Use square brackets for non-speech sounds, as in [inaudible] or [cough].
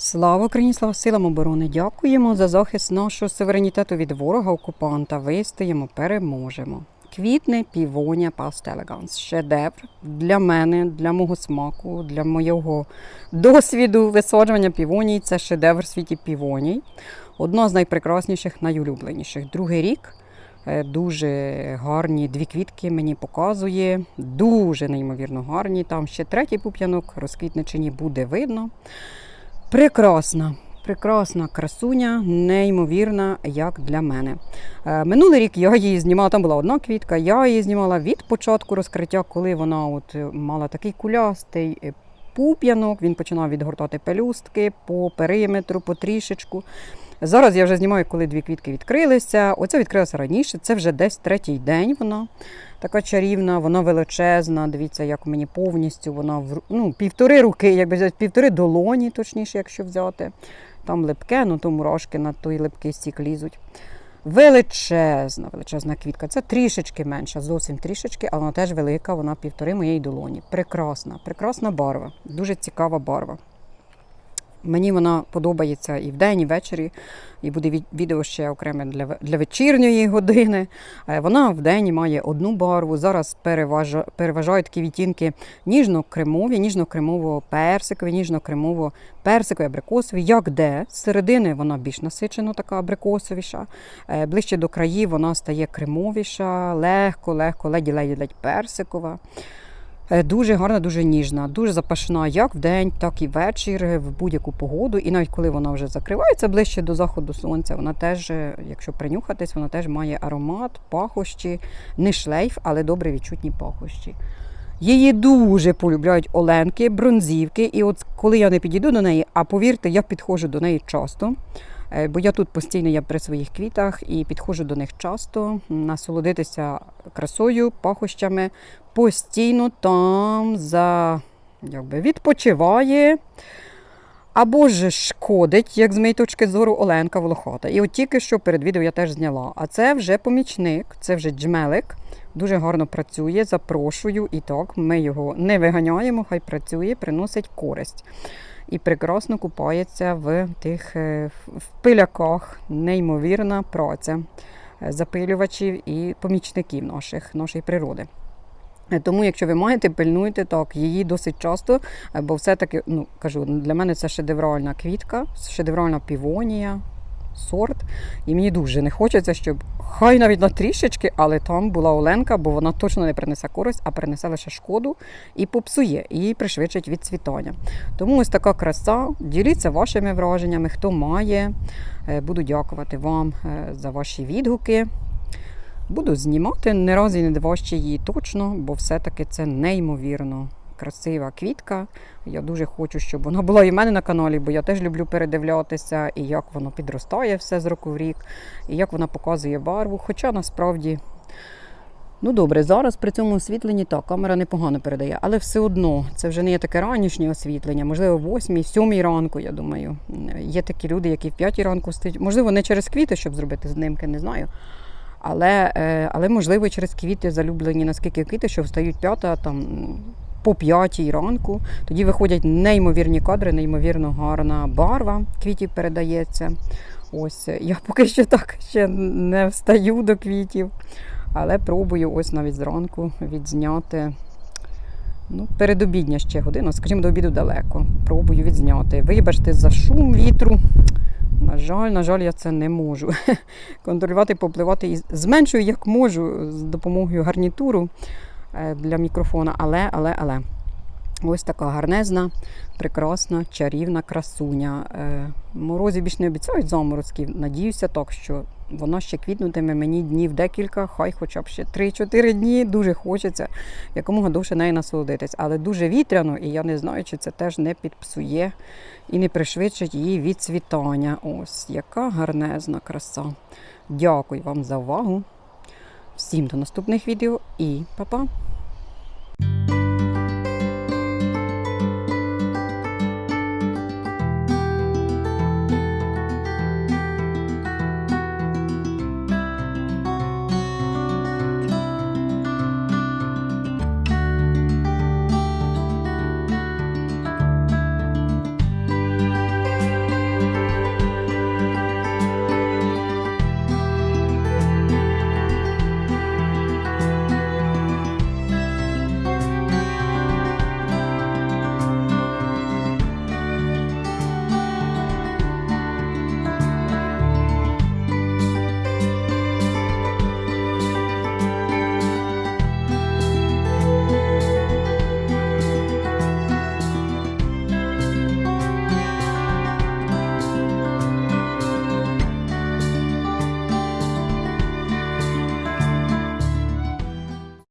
Слава Україні, слава силам оборони! Дякуємо за захист нашого суверенітету від ворога окупанта. Вистоїмо, переможемо. Квітне півоня Past Elegance. Шедевр для мене, для мого смаку, для моєго досвіду висаджування півоній. Це шедевр в світі півоній. Одна з найпрекрасніших, найулюбленіших. Другий рік. Е, Дуже гарні дві квітки мені показує. Дуже неймовірно гарні. Там ще третій пуп'янок, розквітне чи ні, буде видно. Прекрасна, прекрасна красуня, неймовірна, як для мене. Е, Минулий рік я її знімала, там була одна квітка, я її знімала від початку розкриття, коли вона от е, мала такий кулястий е, пуп'янок, він починав відгортати пелюстки по периметру, по трішечку. Зараз я вже знімаю, коли дві квітки відкрилися. Оця відкрилася раніше, це вже десь третій день вона. Така чарівна, вона величезна. Дивіться, як мені повністю вона ну, півтори руки, якби взяти, півтори долоні, точніше, якщо взяти. Там липке, ну то мурашки на той липкий стік лізуть. Величезна, величезна квітка. Це трішечки менша, зовсім трішечки, але вона теж велика, вона півтори моєї долоні. Прекрасна, прекрасна барва, дуже цікава барва. Мені вона подобається і вдень, і ввечері, і буде від- відео ще окреме для, для вечірньої години. Е, Вона вдень має одну барву. Зараз переважа, переважають такі відтінки ніжно-кремові, ніжно-кремово-персикові, ніжно-кремово-персикові, абрикосові. Як де? З середини вона більш насичена, така абрикосовіша. Е, Ближче до країв вона стає кремовіша, легко, легко, леді-леді-ледь персикова. Е, Дуже гарна, дуже ніжна, дуже запашна як в день, так і ввечір, е, в будь-яку погоду. І навіть коли вона вже закривається ближче до заходу сонця, вона теж, е, якщо принюхатись, вона теж має аромат, пахощі, не шлейф, але добре відчутні пахощі. Її дуже полюбляють оленки, бронзівки. І от коли я не підійду до неї, а повірте, я підходжу до неї часто. е, Бо я тут постійно я при своїх квітах і підходжу до них часто, насолодитися красою, пахощами, постійно там за, якби, відпочиває. Або ж шкодить, як з моєї точки зору, Оленка Волохата. І от тільки що перед відео я теж зняла. А це вже помічник, це вже джмелик. Дуже гарно працює, запрошую. І так, ми його не виганяємо, хай працює, приносить користь. І прекрасно купається в тих е, в- в пиляках. Неймовірна праця е, запилювачів і помічників наших, нашої природи. Тому, якщо ви маєте, пильнуйте так, її досить часто, е, бо все-таки, ну кажу, для мене це шедевральна квітка, шедевральна півонія, сорт. І мені дуже не хочеться, щоб хай навіть на трішечки, але там була Оленка, бо вона точно не принесе користь, а принесе лише шкоду і попсує, і пришвидшить відцвітання. Тому ось така краса. Діліться вашими враженнями, хто має. Е, Буду дякувати вам е, за ваші відгуки. Буду знімати не раз і не два її точно, бо все-таки це неймовірно красива квітка. Я дуже хочу, щоб вона була і в мене на каналі, бо я теж люблю передивлятися, і як воно підростає все з року в рік, і як вона показує барву. Хоча насправді. Ну добре, зараз при цьому освітленні так, камера непогано передає, але все одно це вже не є таке ранішнє освітлення, можливо, в 8 7 ранку, я думаю. Є такі люди, які в 5 ранку встають. Можливо, не через квіти, щоб зробити знимки, не знаю. Але, е, але можливо, через квіти залюблені наскільки квіти, що встають п'ята там по п'ятій ранку. Тоді виходять неймовірні кадри, неймовірно гарна барва квітів передається. Ось е, я поки що так ще не встаю до квітів, але пробую ось навіть зранку відзняти. Ну, передобідня ще година, скажімо, до обіду далеко. Пробую відзняти. Вибачте за шум вітру. На жаль, на жаль, я це не можу. [laughs] Контролювати, попливати і зменшую, як можу, з допомогою гарнітуру е, для мікрофона. Але, але, але. Ось така гарнезна, прекрасна, чарівна красуня. Е, Морозів більш не обіцяють заморозків. Надіюся так, що вона ще квітнутиме мені днів декілька, хай хоча б ще 3-4 дні. Дуже хочеться якомога довше нею насолодитись. Але дуже вітряно, і я не знаю, чи це теж не підпсує і не пришвидшить її відцвітання. Ось яка гарнезна краса. Дякую вам за увагу. Всім до наступних відео і па-па!